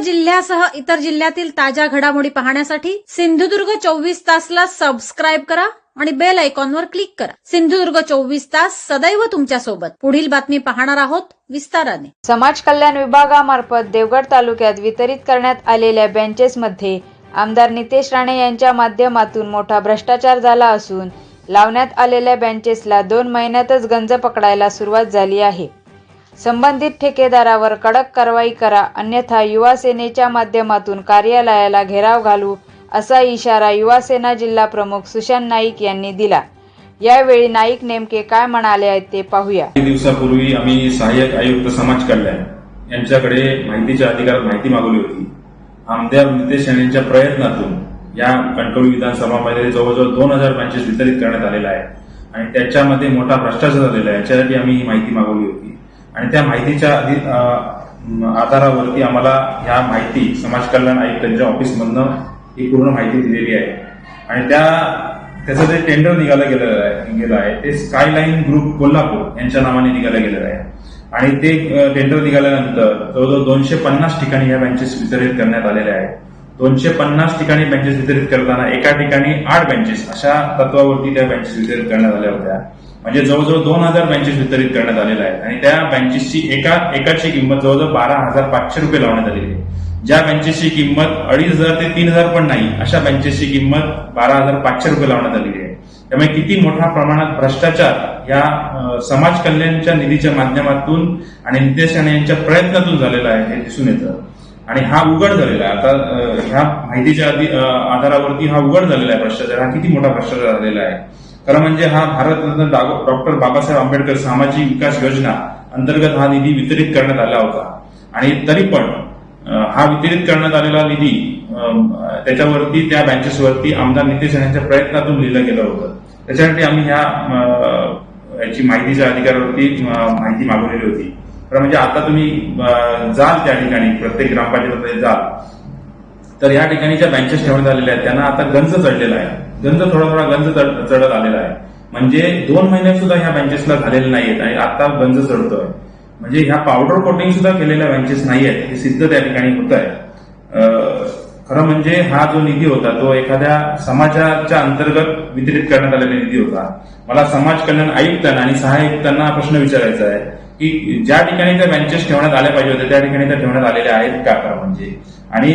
इतर जिल्ह्यातील ताज्या घडामोडी पाहण्यासाठी सिंधुदुर्ग चोवीस तासला सबस्क्राईब करा आणि बेल आयकॉनवर क्लिक करा. सिंधुदुर्ग चोवीस तास सदैव तुमच्यासोबत पुढील बातमी पाहणार आहोत विस्ताराने. समाज कल्याण विभागामार्फत देवगड तालुक्यात वितरित करण्यात आलेल्या बेंचेसमध्ये आमदार नितेश राणे यांच्या माध्यमातून मोठा भ्रष्टाचार झाला असून लावण्यात आलेल्या बेंचेसला दोन महिन्यातच गंज पकडायला सुरुवात झाली आहे. संबंधित ठेकेदारावर कडक कारवाई करा अन्यथा युवा सेनेच्या माध्यमातून कार्यालयाला घेराव घालू असा इशारा युवासेना जिल्हा प्रमुख सुशांत नाईक यांनी दिला. यावेळी नाईक नेमके काय म्हणाले आहेत ते पाहूया. दिवसापूर्वी आम्ही सहाय्यक आयुक्त समाज कल्याण यांच्याकडे माहितीच्या अधिकारात माहिती मागवली होती. आमदार नितेश यांच्या प्रयत्नातून या कणकवली विधानसभामध्ये जवळजवळ दोन हजार बँचेस वितरित करण्यात आलेला आहे. आणि त्याच्यामध्ये मोठा भ्रष्टाचार झालेला आहे. याच्यासाठी आम्ही ही माहिती मागवली होती. आणि त्या माहितीच्या आधी- आधारावरती आम्हाला ह्या माहिती समाज कल्याण आयुक्तांच्या ऑफिसमधनं ही पूर्ण माहिती दिलेली आहे. आणि त्या त्याचं जे टेंडर निघाला गेलेलं आहे गेलं आहे ते स्कायलाईन ग्रुप कोल्हापूर यांच्या नावाने निघालं गेलेलं आहे. आणि ते टेंडर निघाल्यानंतर जवळजवळ दोनशे पन्नास ठिकाणी या बँचेस वितरित करण्यात आलेल्या आहेत. दोनशे पन्नास ठिकाणी बँचेस वितरित करताना एका ठिकाणी आठ बँचेस अशा तत्वावरती त्या बँचेस वितरित करण्यात आल्या होत्या. म्हणजे जवळजवळ दोन हजार बँचेस वितरित करण्यात आलेल्या आहेत. आणि त्या बँचेसची एका एकाची किंमत जवळजवळ बारा हजार पाचशे रुपये लावण्यात आलेली आहे. ज्या बँचेसची किंमत अडीच हजार ते तीन हजार पण नाही अशा बँचेसची किंमत बारा हजार पाचशे रुपये लावण्यात आलेली आहे. त्यामुळे किती मोठ्या प्रमाणात भ्रष्टाचार या समाज कल्याणच्या निधीच्या माध्यमातून आणि नितेश राणे यांच्या प्रयत्नातून झालेला आहे हे दिसून येतं. आणि हा उघड झालेला आहे. आता ह्या माहितीच्या आधी आधारावरती हा उघड झालेला आहे भ्रष्टाचार. हा किती मोठा भ्रष्टाचार झालेला आहे? खरं म्हणजे हा भारतरत्न डॉक्टर बाबासाहेब आंबेडकर सामाजिक विकास योजना अंतर्गत हा निधी वितरित करण्यात आला होता. आणि तरी पण हा वितरित करण्यात आलेला निधी त्याच्यावरती त्या बँचेसवरती आमदार नितेश यांच्या प्रयत्नातून लिहिलं गेलं होतं. त्याच्यासाठी आम्ही ह्या याची माहितीच्या अधिकारावरती माहिती मागवलेली होती. तर म्हणजे आता तुम्ही जाल त्या ठिकाणी प्रत्येक ग्रामपंचायतीमध्ये जाल. तर या ठिकाणी ज्या बँचेस ठेवण्यात आलेल्या आहेत त्यांना आता गंज चढलेला आहे. गंज थोडा थोडा गंज चढत आलेला आहे. म्हणजे दोन महिन्यात सुद्धा ह्या बँचेसला झालेले नाहीयेत आणि आता गंज चढतोय. म्हणजे ह्या पावडर कोटिंग सुद्धा केलेल्या बँचेस नाही आहेत हे सिद्ध त्या ठिकाणी होत आहे खरं म्हणजे हा जो निधी होता तो एखाद्या समाजाच्या अंतर्गत वितरित करण्यात आलेला निधी होता. मला समाज कल्याण आयुक्तांना आणि सहाय्युक्तांना प्रश्न विचारायचा आहे. की ज्या ठिकाणी त्या बेंचेस ठेवण्यात आल्या पाहिजे होत्या त्या ठिकाणी त्या ठेवण्यात आलेल्या आहेत का खरं म्हणजे? आणि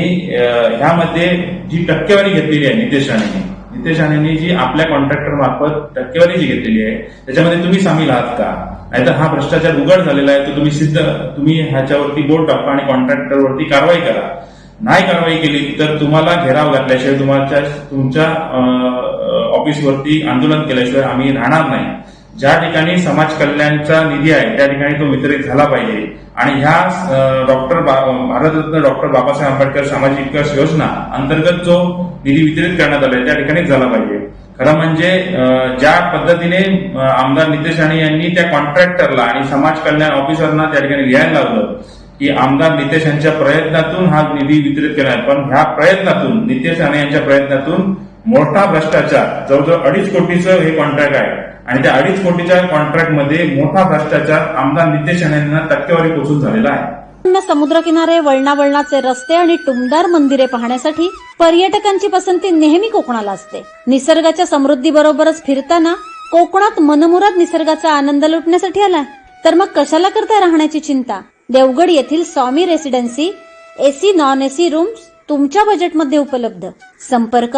ह्यामध्ये जी टक्केवारी घेतलेली आहे नितेश राणेंनी नितेश राणेंनी जी आपल्या कॉन्ट्रॅक्टर मार्फत टक्केवारी जी घेतलेली आहे त्याच्यामध्ये तुम्ही सामील आहात का? नाहीतर हा भ्रष्टाचार उघड झालेला आहे तो तुम्ही सिद्ध तुम्ही ह्याच्यावरती बोट टाका आणि कॉन्ट्रॅक्टरवरती कारवाई करा. नाही कारवाई केली तर तुम्हाला घेराव घातल्याशिवाय तुम्हाला तुमच्या ऑफिसवरती आंदोलन केल्याशिवाय आम्ही राहणार नाही. ज्या ठिकाणी समाज कल्याणचा निधी आहे त्या ठिकाणी तो वितरित झाला पाहिजे. आणि ह्या डॉक्टर भारतरत्न डॉक्टर बाबासाहेब आंबेडकर सामाजिक विकास योजना अंतर्गत जो निधी वितरित करण्यात आलाय त्या ठिकाणी झाला पाहिजे. खरं म्हणजे ज्या पद्धतीने आमदार नितेश राणे यांनी त्या कॉन्ट्रॅक्टरला आणि समाज कल्याण ऑफिसरना त्या ठिकाणी लिहायला लावलं की आमदार नितेश यांच्या प्रयत्नातून हा निधी वितरित केला आहे. पण ह्या प्रयत्नातून नितेश राणे यांच्या प्रयत्नातून मोठा भ्रष्टाचार. जवळजवळ अडीच कोटीचं हे कॉन्ट्रॅक्ट आहे. आणि त्या अडीच कोटीच्या कॉन्ट्रॅक्टमध्ये मोठा भ्रष्टाचार आमदार नितेश राणे यांना टक्केवारी पोचून झालेला आहे. समुद्रकिनारे वळणावळणाचे रस्ते आणि टुमदार मंदिरे पाहण्यासाठी पर्यटकांची पसंती नेहमी कोकणाला असते. निसर्गाच्या समृद्धीबरोबरच फिरताना कोकणात मनमुराद निसर्गाचा आनंद लुटण्यासाठी आलाय. तर मग कशाला करता राहण्याची चिंता? देवगड येथील Swami residency AC non AC rooms तुमच्या बजेटमध्ये उपलब्ध. संपर्क